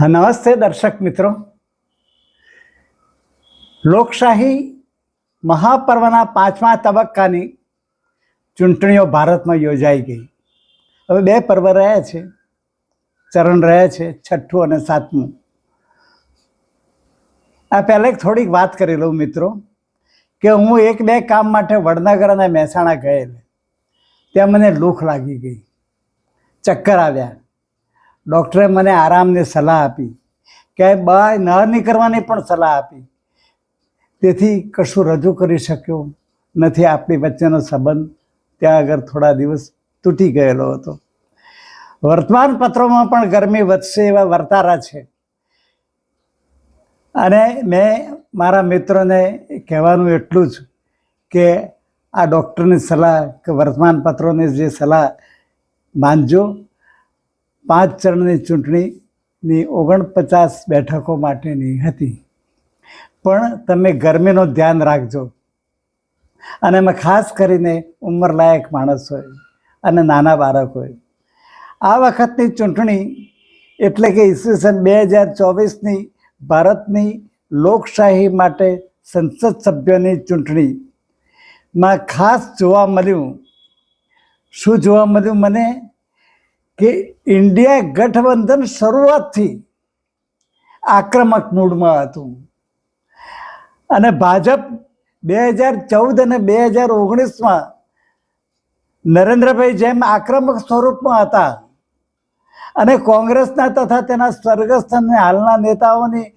હા, નમસ્તે દર્શક મિત્રો. લોકશાહી મહાપર્વના પાંચમા તબક્કાની ચૂંટણીઓ ભારતમાં યોજાઈ ગઈ. હવે બે પર્વ રહ્યા છે. ચરણ રહ્યા છે, છઠ્ઠું અને સાતમું. આ પહેલાં થોડીક વાત કરી લઉં મિત્રો, કે હું એક બે કામ માટે વડનગર અને મહેસાણા ગયેલ. ત્યાં મને લૂખ લાગી ગઈ. ચક્કર આવ્યા. ડૉક્ટરે મને આરામની સલાહ આપી. કે બહાર ન નીકળવાની પણ સલાહ આપી. તેથી કશું રજૂ કરી શક્યો નથી આપણી વચ્ચેનો સંબંધ. ત્યાં આગળ થોડા દિવસ તૂટી ગયેલો હતો. વર્તમાન પત્રોમાં પણ ગરમી વધશે એવા વર્તારા છે. અને મેં મારા મિત્રોને કહેવાનું એટલું જ કે આ ડૉક્ટરની સલાહ કે વર્તમાન પત્રોની જે સલાહ માનજો. પાંચ ચરણની ચૂંટણીની ઓગણપચાસ બેઠકો માટેની હતી. પણ તમે ગરમીનું ધ્યાન રાખજો. અને એમાં ખાસ કરીને ઉંમરલાયક માણસ હોય અને નાના બાળક હોય. આ વખતની ચૂંટણી એટલે કે ઈસવીસન બે હજાર ચોવીસની ભારતની લોકશાહી માટે સંસદ સભ્યોની ચૂંટણીમાં ખાસ જોવા મળ્યું. શું જોવા મળ્યું મને? કે ઇન્ડિયા ગઠબંધન શરૂઆતથી આક્રમક મૂડમાં હતું. અને ભાજપ બે હજાર ચૌદ અને બે હજાર ઓગણીસમાં નરેન્દ્રભાઈ જેમ આક્રમક સ્વરૂપમાં હતા અને કોંગ્રેસના તથા તેના સ્વર્ગસ્થ હાલના નેતાઓની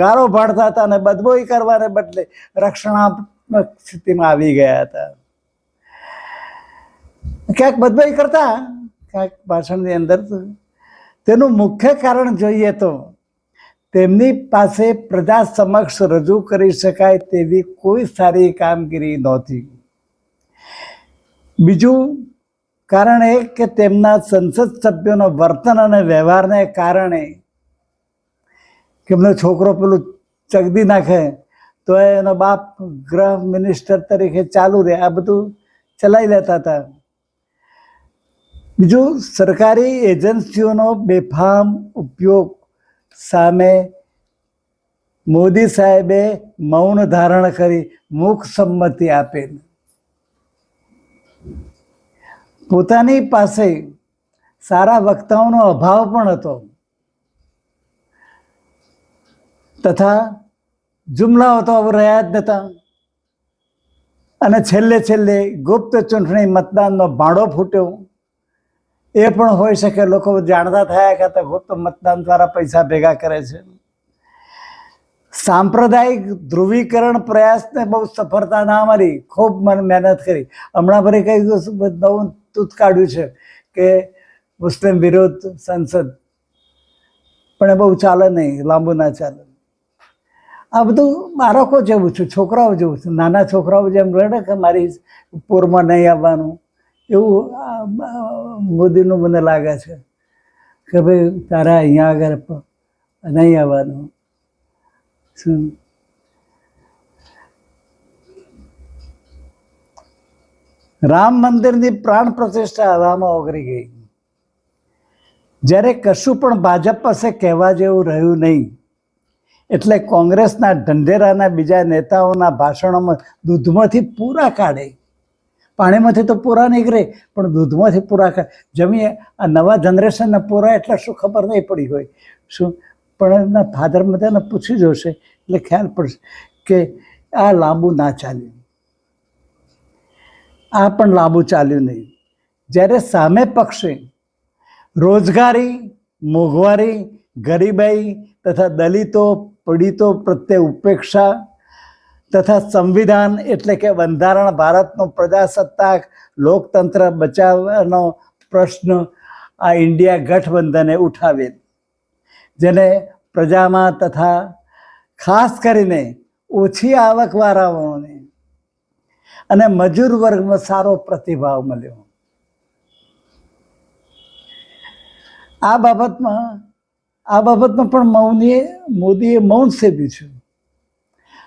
ગાળો ભાડતા હતા અને બદબોઈ કરવાને બદલે રક્ષણાત્મક સ્થિતિમાં આવી ગયા હતા. ક્યાંક બદબોઈ કરતા ક્યાંક ભાષણની અંદર તેનું મુખ્ય કારણ જોઈએ તો તેમની પાસે પ્રજા સમક્ષ રજૂ કરી શકાય તેવી કોઈ સારી કામગીરી નહોતી. બીજું કારણ એ કે તેમના સંસદ સભ્યોનો વર્તન અને વ્યવહારને કારણે કે એમનો છોકરો પેલું ચગદી નાખે તો એનો બાપ ગૃહ મિનિસ્ટર તરીકે ચાલુ રહે, આ બધું ચલાવી લેતા હતા. બીજું, સરકારી એજન્સીઓનો બેફામ ઉપયોગ સામે મોદી સાહેબે મૌન ધારણ કરી મુખ સંમતિ આપેલ. પોતાની પાસે સારા વક્તાઓનો અભાવ પણ હતો. તથા જુમલાઓ તો રહ્યા જ નહોતા અને છેલ્લે છેલ્લે ગુપ્ત ચૂંટણી મતદાનનો ભાડો ફૂટ્યો. એ પણ હોઈ શકે લોકો જાણતા થયા કે તો ગુપ્ત મતદાન દ્વારા પૈસા ભેગા કરે છે. સાંપ્રદાયિક ધ્રુવીકરણ પ્રયાસને બહુ સફળતા ના મળી, ખૂબ મને મહેનત કરી. હમણાં ફરી કઈ નવું તૂત કાઢ્યું છે કે મુસ્લિમ વિરોધ સંસદ. પણ એ બહુ ચાલે નહીં, લાંબુ ના ચાલે. આ બધું બાળકો જેવું છે, છોકરાઓ જેવું છે, નાના છોકરાઓ જેમ રડે કે મારી પૂરમાં નહીં આવવાનું. એવું મોદીનું મને લાગે છે કે ભાઈ તારા અહીંયા આગળ નહીં આવવાનું. શું? રામ મંદિરની પ્રાણ પ્રતિષ્ઠા હવામાં ઓગળી ગઈ. જ્યારે કશું પણ ભાજપ પાસે કહેવા જેવું રહ્યું નહીં, એટલે કોંગ્રેસના ઢંઢેરાના બીજા નેતાઓના ભાષણોમાં દૂધમાંથી પૂરા કાઢે. પાણીમાંથી તો પૂરા નીકળે, પણ દૂધમાંથી પૂરા જમીએ, આ નવા જનરેશનના પૂરા એટલે શું ખબર નહીં પડી હોય. શું? પણ એમના ફાધર બધાને પૂછી જોશે, એટલે ખ્યાલ પડશે કે આ લાંબુ ના ચાલ્યું. આ પણ લાંબુ ચાલ્યું નહીં. જ્યારે સામે પક્ષે રોજગારી, મોંઘવારી, ગરીબાઈ તથા દલિતો, પીડિતો પ્રત્યે ઉપેક્ષા તથા સંવિધાન એટલે કે બંધારણ ભારતનો પ્રજાસત્તાક, લોકતંત્ર બચાવવાનો પ્રશ્ન આ ઇન્ડિયા ગઠબંધને ઉઠાવેલ જેને પ્રજામાં તથા ખાસ કરીને ઓછી આવકવાળાઓને અને મજૂર વર્ગમાં સારો પ્રતિભાવ મળ્યો. આ બાબતમાં આ બાબતમાં પણ મૌનીએ મોદીએ મૌન સેવ્યું છે.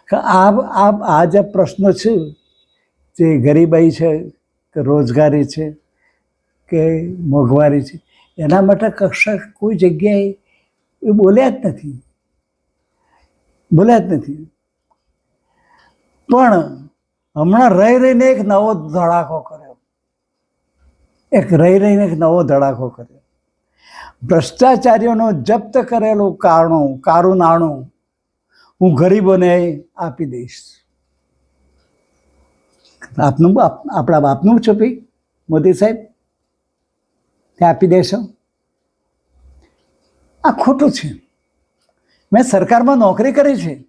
કે આ આ આ જે પ્રશ્નો છે, જે ગરીબાઈ છે, કે રોજગારી છે, કે મોંઘવારી છે, એના માટે કક્ષા કોઈ જગ્યાએ એ બોલ્યા જ નથી. બોલ્યા જ નથી. પણ હમણાં રહી રહીને એક નવો ધડાકો કર્યો. એક રહી રહીને એક નવો ધડાકો કર્યો. ભ્રષ્ટાચારીઓનો જપ્ત કરેલું કારણું કારું નાણું હું ગરીબોને આપી દઈશ. આપનું આપણા બાપનું છોપી મોદી સાહેબ. તે આપી દેશો. આ ખોટું છે. મેં સરકારમાં નોકરી કરી છે.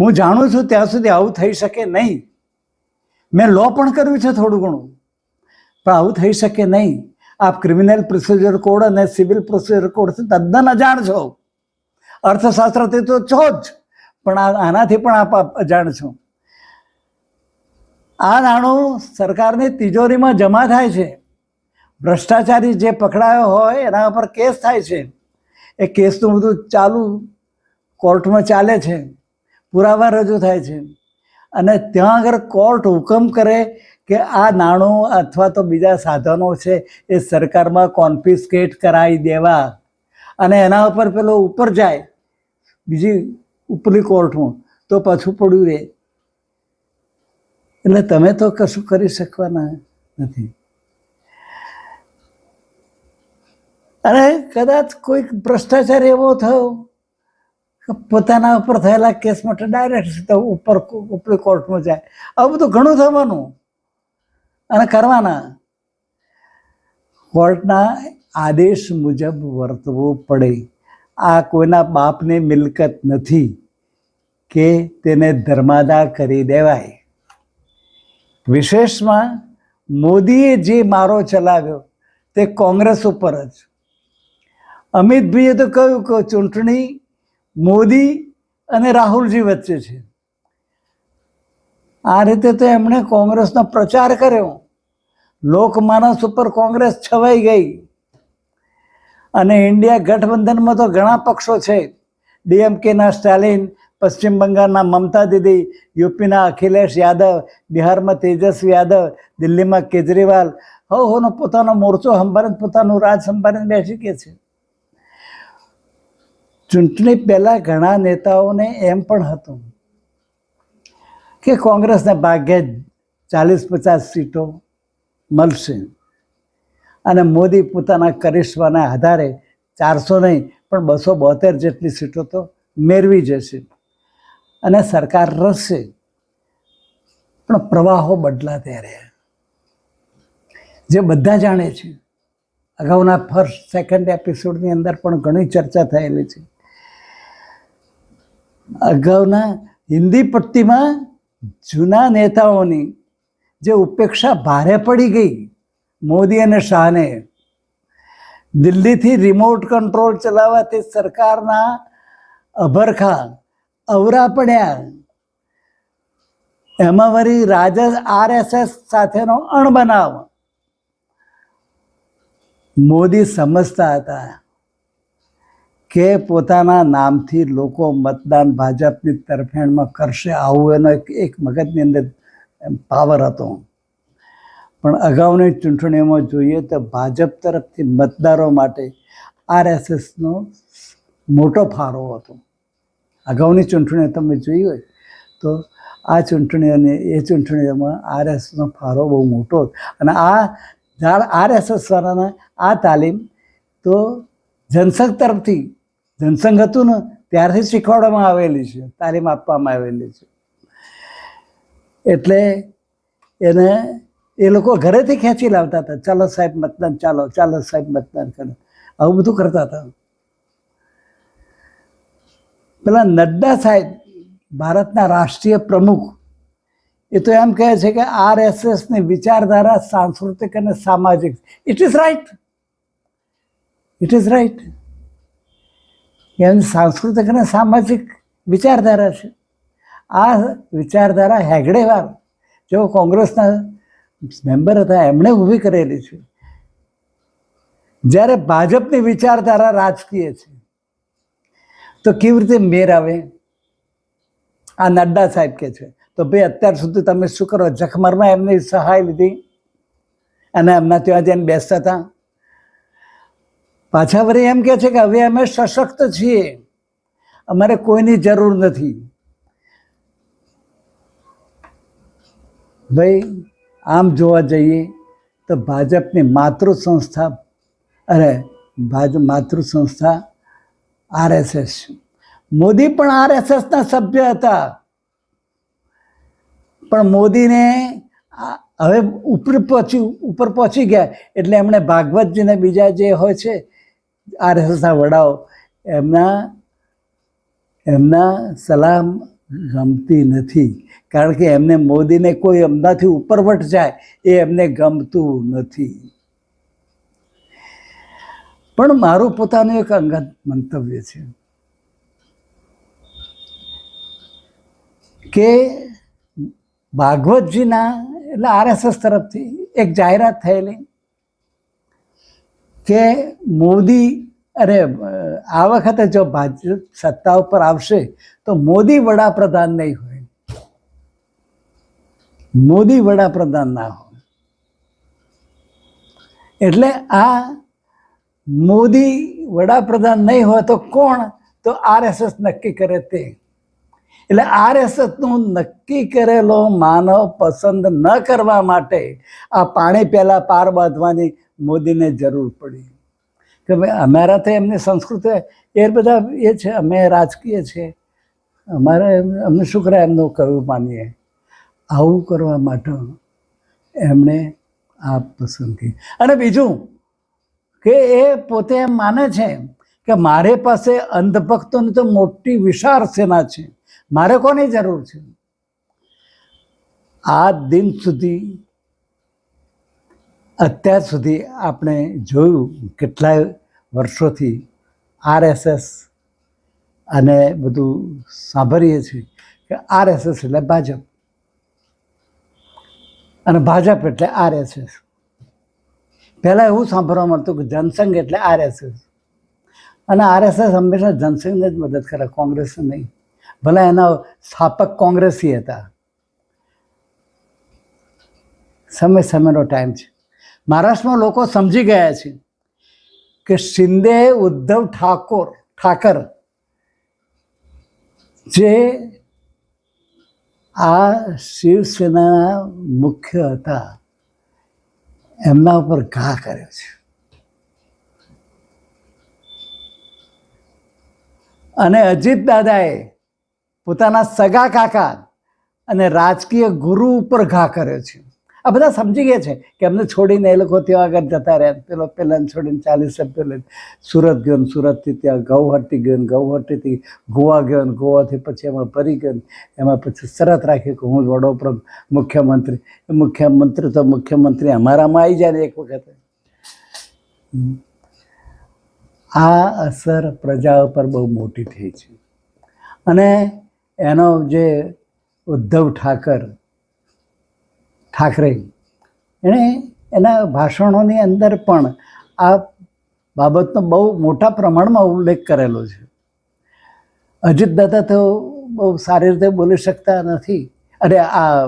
હું જાણું છું ત્યાં સુધી આવું થઈ શકે નહીં. મેં લો પણ કર્યું છે થોડું ઘણું. પણ આવું થઈ શકે નહીં. આપ ક્રિમિનલ પ્રોસિજર કોડ અને સિવિલ પ્રોસિજર કોડ તદ્દન અજાણ છો. અર્થશાસ્ત્રથી તો છો જ, પણ આનાથી પણ આપ અજાણ છો. આ નાણું સરકારની તિજોરીમાં જમા થાય છે. ભ્રષ્ટાચારી જે પકડાયો હોય એના ઉપર કેસ થાય છે. એ કેસનું બધું ચાલુ કોર્ટમાં ચાલે છે. પુરાવા રજૂ થાય છે. અને ત્યાં આગળ કોર્ટ હુકમ કરે કે આ નાણું અથવા તો બીજા સાધનો છે એ સરકારમાં કોન્ફિસ્કેટ કરાવી દેવા. અને એના ઉપર પેલો ઉપર જાય બીજી ઉપલી કોર્ટમાં તો પાછું પડ્યું રહે એટલે તમે તો કશું કરી શકવાના નથી. અને કદાચ કોઈક ભ્રષ્ટાચાર એવો થયો કે પોતાના ઉપર થયેલા કેસ માટે ડાયરેક્ટ સીધા ઉપર ઉપરી કોર્ટમાં જાય. આવું બધું ઘણું થવાનું અને કરવાના. કોર્ટના આદેશ મુજબ વર્તવું પડે. આ કોઈના બાપની મિલકત નથી કે તેને ધર્માદા કરી દેવાય. વિશેષમાં મોદીએ જે મારો ચલાવ્યો તે કોંગ્રેસ ઉપર જ. અમિતભાઈએ તો કહ્યું કે ચૂંટણી મોદી અને રાહુલજી વચ્ચે છે. આ રીતે તો એમણે કોંગ્રેસનો પ્રચાર કર્યો. લોકમાનસ ઉપર કોંગ્રેસ છવાઈ ગઈ. અને ઇન્ડિયા ગઠબંધનમાં તો ઘણા પક્ષો છે. ડીએમકેના સ્ટાલિન, પશ્ચિમ બંગાળના મમતા દીદી, યુપીના અખિલેશ યાદવ, બિહારમાં તેજસ્વી યાદવ, દિલ્હીમાં કેજરીવાલ. હવ હોનો પોતાનો મોરચો સંભાળીને પોતાનું રાજ સંભાળીને બેસી કે છે. ચૂંટણી પહેલાં ઘણા નેતાઓને એમ પણ હતું કે કોંગ્રેસને ભાગ્યે જ ચાલીસ પચાસ સીટો મળશે. અને મોદી પોતાના કરિશ્માના આધારે ચારસો નહીં, પણ બસો બોતેર જેટલી સીટો તો મેળવી જશે. અને સરકાર રચશે પણ પ્રવાહો બદલાતા રહ્યા. જે બધા જાણે છે. અગાઉના ફર્સ્ટ સેકન્ડ એપિસોડની અંદર પણ ઘણી ચર્ચા થયેલી છે. અગાઉના હિન્દી પટ્ટીમાં જૂના નેતાઓની જે ઉપેક્ષા ભારે પડી ગઈ મોદી અને શાહને દિલ્હીથી રિમોટ કંટ્રોલ ચલાવવાથી સરકારના અભરખા, અવરા પડ્યા. એમાં વળી રાજા આરએસએસ સાથેનો અણબનાવ. મોદી સમજતા હતા કે પોતાના નામથી લોકો મતદાન ભાજપની તરફેણમાં કરશે આવું એનો એક મગજની અંદર પાવર હતો. પણ અગાઉની ચૂંટણીઓમાં જોઈએ તો ભાજપ તરફથી મતદારો માટે આરએસએસનો મોટો ફાળો હતો અગાઉની ચૂંટણીઓ તમે જોઈ હોય તો આ ચૂંટણી અને એ ચૂંટણીઓમાં આરએસનો ફાળો બહુ મોટો હતો. અને આ આરએસએસ વાળાના આ તાલીમ તો જનસંઘ તરફથી, જનસંઘ હતું ને ત્યારથી શીખવાડવામાં આવેલી છે, તાલીમ આપવામાં આવેલી છે એટલે એને એ લોકો ઘરેથી ખેંચી લાવતા હતા ચાલો સાહેબ મતદાન ચાલો ચાલો સાહેબ મતદાન કરો આવું બધું કરતા હતા પેલા નડ્ડા સાહેબ ભારતના રાષ્ટ્રીય પ્રમુખ એ તો એમ કહે છે કે આરએસએસની વિચારધારા સાંસ્કૃતિક અને સામાજિક it is right it is right એમની સાંસ્કૃતિક અને સામાજિક વિચારધારા છે આ વિચારધારા હેગડેવાર જેઓ કોંગ્રેસના મેમ્બર હતા, એમણે ઊભી કરેલી છે. જ્યારે ભાજપની વિચારધારા રાજકીય છે, તો કેવી રીતે મેર આવે? આ નડ્ડા સાહેબ કે છે, તો ભાઈ, અત્યાર સુધી તમે શું કરો? જખમરમાં એમની સહાય લીધી અને એમના ત્યાં જઈને બેસતા હતા? પાછા વળી એમ કે છે કે, હવે અમે સશક્ત છીએ. અમારે કોઈની જરૂર નથી. ભાઈ આમ જોવા જઈએ તો ભાજપની માતૃ સંસ્થા અરે, ભાજ માતૃ સંસ્થા આરએસએસ. મોદી પણ આરએસએસના સભ્ય હતા. પણ મોદીને હવે ઉપર પહોંચી ઉપર પહોંચી ગયા એટલે એમણે ભાગવતજીને બીજા જે હોય છે, આરએસએસના વડાઓ, એમના એમના સલામ ગમતી નથી. કારણ કે એમને મોદીને કોઈ એમનાથી ઉપરવટ જાય એ એમને ગમતું નથી. પણ મારું પોતાનું એક અંગત મંતવ્ય છે કે ભાગવતજીના, એટલે આરએસએસ તરફથી એક જાહેરાત થયેલી કે મોદી, અરે, આ વખતે જો ભાજપ સત્તા ઉપર આવશે તો મોદી વડાપ્રધાન નહીં હોય. મોદી વડાપ્રધાન ના હોય. એટલે આ મોદી વડાપ્રધાન નહીં હોય તો કોણ? તો આરએસએસ નક્કી કરે તે. એટલે આરએસએસનું નક્કી કરેલો માનવ પસંદ ન કરવા માટે આ પાણી પહેલાં પાર બાંધવાની મોદીને જરૂર પડી. કે ભાઈ, અમારા તો એમની સંસ્કૃતિ એ બધા એ છે, અમે રાજકીય છે અમારે અમને અમે શું કરે એમનું કહ્યું માનીએ? આવું કરવા માટે એમણે આ પસંદગી અને બીજું કે એ પોતે એમ માને છે કે મારે પાસે અંધભક્તોની તો મોટી વિશાળ સેના છે. મારે કોની જરૂર છે? આ દિન સુધી, અત્યાર સુધી આપણે જોયું કેટલાય વર્ષોથી આરએસએસ અને બધું સાંભળીએ છીએ કે આરએસએસ એટલે ભાજપ. અને ભાજપ એટલે આરએસએસ. પહેલાં એવું સાંભળવા મળતું કે જનસંઘ એટલે આરએસએસ. અને આરએસએસ હંમેશા જનસંઘને જ મદદ કરે, કોંગ્રેસને નહીં. ભલે એના સ્થાપક કોંગ્રેસી હતા. સમય સમયનો ટાઈમ છે. મહારાષ્ટ્રમાં લોકો સમજી ગયા છે કે શિંદે ઉદ્ધવ ઠાકોર, ઠાકર, જે આ શિવસેનાના મુખ્ય હતા. એમના ઉપર ઘા કર્યો છે. અને અજીત દાદાએ પોતાના સગા કાકા અને રાજકીય ગુરુ ઉપર ઘા કર્યો છે. આ બધા સમજી ગયા છે કે એમને છોડીને એ લોકો ત્યાં આગળ જતા રહ્યા. પેલો પહેલાં છોડીને ચાલીસ સભ્યો સુરત ગયો ને સુરતથી ત્યાં ગૌહટી ગયો ને ગૌહટીથી ગોવા ગયો ને ગોવાથી પછી એમાં ફરી ગયો એમાં પછી શરત રાખી કે હું જ વડોપ્રધાન મુખ્યમંત્રી. મુખ્યમંત્રી તો મુખ્યમંત્રી અમારામાં આવી જાય ને એક વખતે. આ અસર પ્રજા ઉપર બહુ મોટી થઈ છે. અને એનો જે ઉદ્ધવ ઠાકર ઠાકરે. એણે એના ભાષણોની અંદર પણ આ બાબતનો બહુ મોટા પ્રમાણમાં ઉલ્લેખ કરેલો છે. અજીત દાદા તો બહુ સારી રીતે બોલી શકતા નથી. અરે આ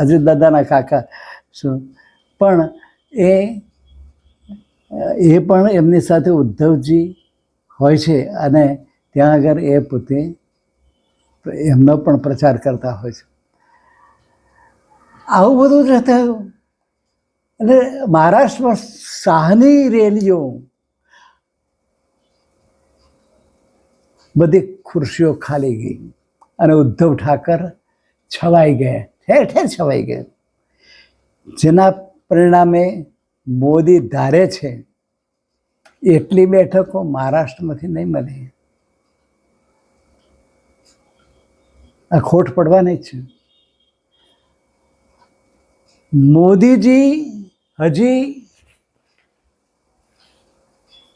અજીત દાદાના કાકા શું? પણ એ એ પણ એમની સાથે ઉદ્ધવજી હોય છે અને ત્યાં આગળ એ પોતે એમનો પણ પ્રચાર કરતા હોય છે. આવું બધું જ થયું અને મહારાષ્ટ્રમાં શાહની રેલીઓ, બધી ખુરશીઓ ખાલી ગઈ અને ઉદ્ધવ ઠાકર છવાઈ ગયા, ઠેર ઠેર છવાઈ ગયા. જેના પરિણામે મોદી ધારે છે, એટલી બેઠકો મહારાષ્ટ્રમાંથી નહીં મળે. આ ખોટ પડવાની જ છે. મોદીજી હજી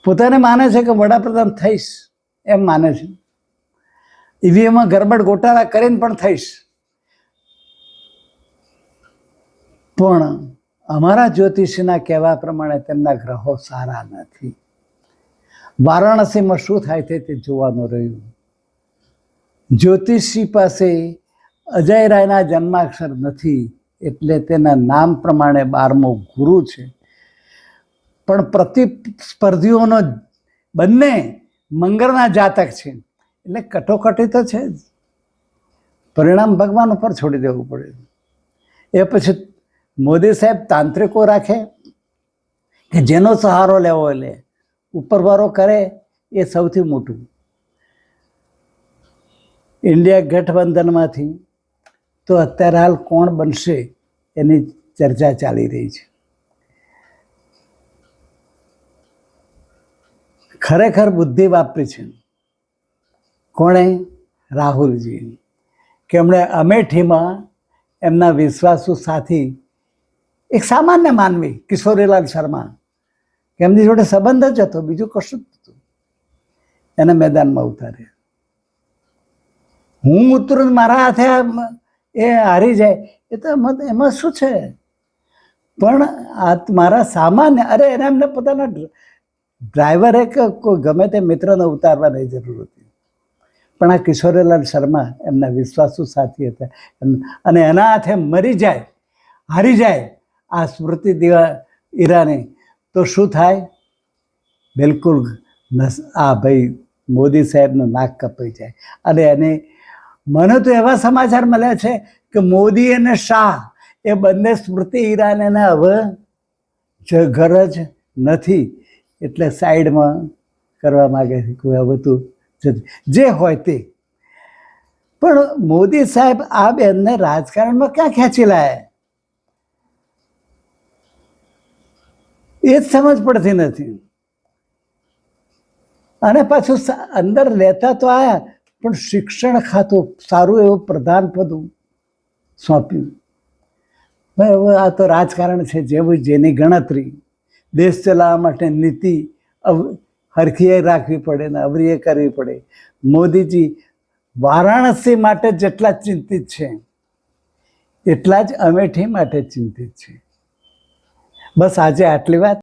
પોતાને માને છે કે વડાપ્રધાન થઈશ એમ માને છે. ઈવીએમમાં ગરબડ ગોટાળા કરીને પણ થઈશ. પણ અમારા જ્યોતિષીના કહેવા પ્રમાણે તેમના ગ્રહો સારા નથી. વારાણસીમાં શું થાય છે તે જોવાનું રહ્યું. જ્યોતિષી પાસે અજય રાયના જન્માક્ષર નથી. એટલે તેના નામ પ્રમાણે બારમો ગુરુ છે. પણ પ્રતિસ્પર્ધીઓનો બંને મંગળના જાતક છે. એટલે કટોકટી તો છે જ. પરિણામ ભગવાન ઉપર છોડી દેવું પડે. એ પછી મોદી સાહેબ તાંત્રિકો રાખે કે જેનો સહારો લેવો લે ઉપરવારો કરે એ સૌથી મોટું. ઇન્ડિયા ગઠબંધનમાંથી તો અત્યારે હાલ કોણ બનશે એની ચર્ચા ચાલી રહી છે. ખરેખર બુદ્ધિ વાપરી છે. કોણે? રાહુલજી કે એમણે અમેઠીમાં એમના વિશ્વાસુ સાથી, એક સામાન્ય માનવી, કિશોરીલાલ શર્મા એમની જોડે સંબંધ જ હતો, બીજું કશું જ હતું એને મેદાનમાં ઉતાર્યા. હું ઉતરું મારા હાથે એ હારી જાય. એ તો એમાં શું છે? પણ આ મારા સામાન્ય, અરે એને એમને પોતાના ડ્રાઈવરે કે કોઈ ગમે તે મિત્રને ઉતારવાની જરૂર હતી. પણ આ કિશોરીલાલ શર્મા એમના વિશ્વાસુ સાથી હતા. અને એના હાથે મરી જાય, હારી જાય આ સ્મૃતિ દિવા ઈરાની, તો શું થાય? બિલકુલ આ ભાઈ મોદી સાહેબનું નાક કપાઈ જાય. અને એને મને તો એવા સમાચાર મળ્યા છે કે મોદી અને શાહ એ બંને સ્મૃતિ ઈરાનીને હવે જ ગરજ નથી એટલે સાઈડમાં કરવા માગે છે કોઈ હવે તું જે હોય તે. પણ મોદી સાહેબ આ બેનને રાજકારણમાં ક્યાં ખેંચી લાયા? એ જ સમજ પડતી નથી. અને પાછું અંદર લેતા તો આયા પણ શિક્ષણ ખાતું સારું એવું પ્રધાન પદ સોંપ્યું. હવે આ તો રાજકારણ છે જેવું જેની ગણતરી. દેશ ચલાવવા માટે નીતિ અવ હરખીએ રાખવી પડે ને અવરીએ કરવી પડે. મોદીજી વારાણસી માટે જેટલા ચિંતિત છે, એટલા જ અમેઠી માટે ચિંતિત છે. બસ આજે આટલી વાત.